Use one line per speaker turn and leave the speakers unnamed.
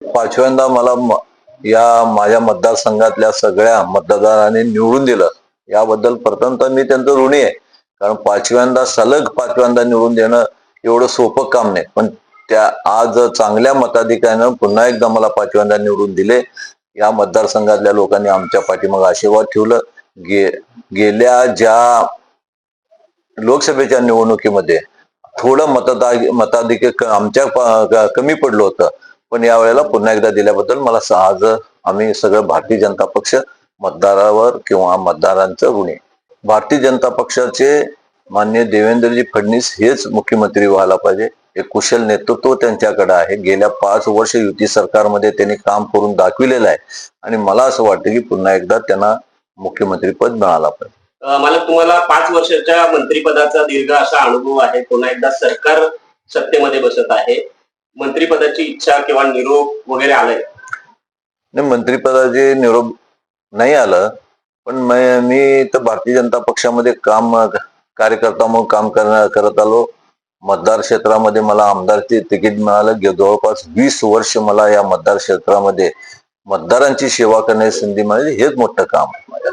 पाचव्यांदा मला या माझ्या मतदारसंघातल्या सगळ्या मतदारांनी निवडून दिलं. याबद्दल प्रथमतः मी त्यांचं ऋणी आहे. कारण पाचव्यांदा सलग पाचव्यांदा निवडून देणं एवढं सोपं काम नाही. पण त्या आज चांगल्या मताधिकाऱ्यानं पुन्हा एकदा मला पाचव्यांदा निवडून दिले. या मतदारसंघातल्या लोकांनी आमच्या पाठीमागे आशीर्वाद ठेवलं. गे गेल्या ज्या लोकसभेच्या निवडणुकीमध्ये थोडं मतदा मताधिक आमच्या कमी पडलं होतं. पण यावेळेला पुन्हा एकदा दिल्याबद्दल मला आज आम्ही सगळं भारतीय जनता पक्ष मतदारावर किंवा मतदारांचं ऋणी. भारतीय जनता पक्षाचे मान्य देवेंद्रजी फडणवीस हेच मुख्यमंत्री व्हायला पाहिजे. एक कुशल नेतृत्व त्यांच्याकडे आहे. गेल्या पाच वर्ष युती सरकारमध्ये त्यांनी काम करून दाखविलेलं आहे. आणि मला असं वाटतं की पुन्हा एकदा त्यांना मुख्यमंत्रीपद मिळाला पाहिजे.
मला तुम्हाला पाच वर्षाच्या मंत्रीपदाचा दीर्घ असा अनुभव आहे. पुन्हा एकदा सरकार सत्तेमध्ये बसत आहे. मंत्रीपदाची इच्छा किंवा निरोप वगैरे आलाय?
नाही मंत्रीपदाचे निरोप नाही आलं. पण मी तर भारतीय जनता पक्षामध्ये काम कार्यकर्ता म्हणून काम करण्या- करत आलो. मतदार क्षेत्रामध्ये मला आमदारचे तिकीट मिळालं. गे- जवळपास वीस वर्ष मला या मतदार क्षेत्रामध्ये मतदारांची सेवा करण्याची संधी मिळाली. हेच मोठं काम आहे माझ्या